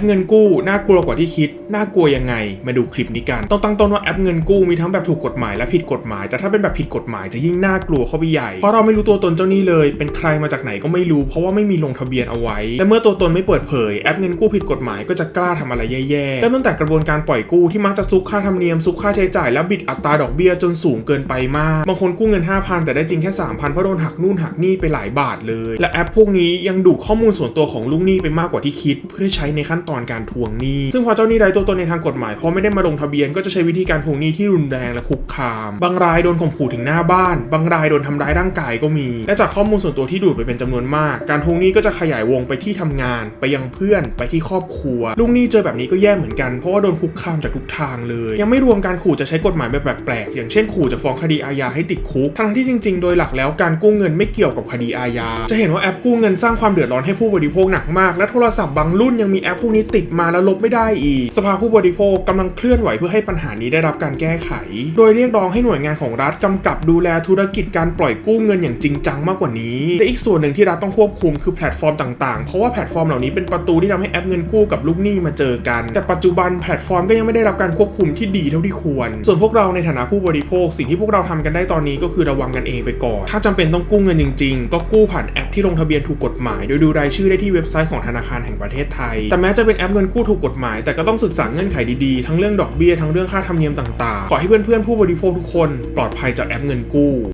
ปเงินกู้น่ากลัวกว่าที่คิด น่ากลัวยังไง มาดูคลิปนี้กัน ต้องตั้งต้นว่าแอปเงินกู้มีทั้งแบบถูกกฎหมายและผิดกฎหมาย แต่ถ้าเป็นแบบผิดกฎหมายจะยิ่งน่ากลัวเข้าไปใหญ่ เพราะเราไม่รู้ตัวตนเจ้าหนี้เลย เป็นใครมาจากไหนก็ไม่รู้ เพราะว่าไม่มีลงทะเบียนเอาไว้ และเมื่อตัวตนไม่เปิดเผย แอปเงินกู้ผิดกฎหมายก็จะกล้าทำอะไรแย่ๆเริ่มตั้งแต่กระบวนการปล่อยกู้ที่มักจะซุกค่าธรรมเนียม ซุกค่าใช้จ่าย แล้วบิดอัตราดอกเบี้ยจนสูงเกินไปมาก บางคนกู้เงิน 5,000 แต่ได้จริงแค่3,000เพราะโดนหักนู่นหักนี่ไปหลายบาทเลย และแอปพวกนี้ยังดูข้อมูลส่วนตัวของลูกหนี้ไปมากกว่าที่คิด เพื่อใช้ในขั้นตอนการทวงหนี้ ซึ่งพอเจ้าหนี้ไร้ตัวตนในทางกฎหมายพราะไม่ได้มาลงทะเบียนก็จะใช้วิธีการทวงหนี้ที่รุนแรงและคุกคาม บางรายโดนข่มขู่ถึงหน้าบ้าน บางรายโดนทำร้ายร่างกายก็มี และจากข้อมูลส่วนตัวที่ดูดไปเป็นจำนวนมาก การทวงหนี้ก็จะขยายวงไปที่ทำงาน ไปยังเพื่อน ไปที่ครอบครัว ลูกหนี้เจอแบบนี้ก็แย่เหมือนกันเพราะว่าโดนคุกคามจากทุกทางเลย ยังไม่รวมการขู่จะใช้กฎหมายแบบแปลกๆอย่างเช่นขู่จะฟ้องคดีอาญาให้ติดคุก ทั้งที่จริง ๆ โดยหลักแล้วการกู้เงินไม่เกี่ยวกับคดีอาญา จะเห็นว่าแอปกู้เงินสร้างความเดือดร้อนให้ผู้บริโภคหนักมาก และโทรศัพท์บางรุ่นยังมีแอปพวกนี้ติดมาแล้วลบไม่ได้อีก สภาผู้บริโภคกำลังเคลื่อนไหวเพื่อให้ปัญหานี้ได้รับการแก้ไข โดยเรียกร้องให้หน่วยงานของรัฐกำกับดูแลธุรกิจการปล่อยกู้เงินอย่างจริงจังมากกว่านี้ และอีกส่วนหนึ่งที่รัฐต้องควบคุมคือแพลตฟอร์มต่างๆ เพราะว่าแพลตฟอร์มเหล่านี้เป็นประตูที่ทำให้แอปเงินกู้กับลูกหนี้มาเจอกัน แต่ปัจจุบันแพลตฟอร์มก็ยังไม่ได้รับการควบคุมที่ดีเท่าที่ควร ส่วนพวกเราในฐานะผู้บริโภค สิ่งที่พวกเราทำกันได้ตอนนี้ก็คือระวังกันเองไปก่อน ถ้าจำเป็นต้องกู้เงินจริง ๆ ก็กู้ผ่านแอปที่ลงทะเบียนถูกกฎหมาย โดยดูรายชื่อได้ที่เว็บไซต์ของธนาคารแห่งประเทศไทย แต่แม้จะเป็นแอปเงินกู้ถูกกฎหมาย แต่ก็ต้องศึกษาเงื่อนไขดีๆ ทั้งเรื่องดอกเบี้ย ทั้งเรื่องค่าธรรมเนียมต่างๆ ขอให้เพื่อนๆผู้บริโภคทุกคน ปลอดภัยจากแอปเงินกู้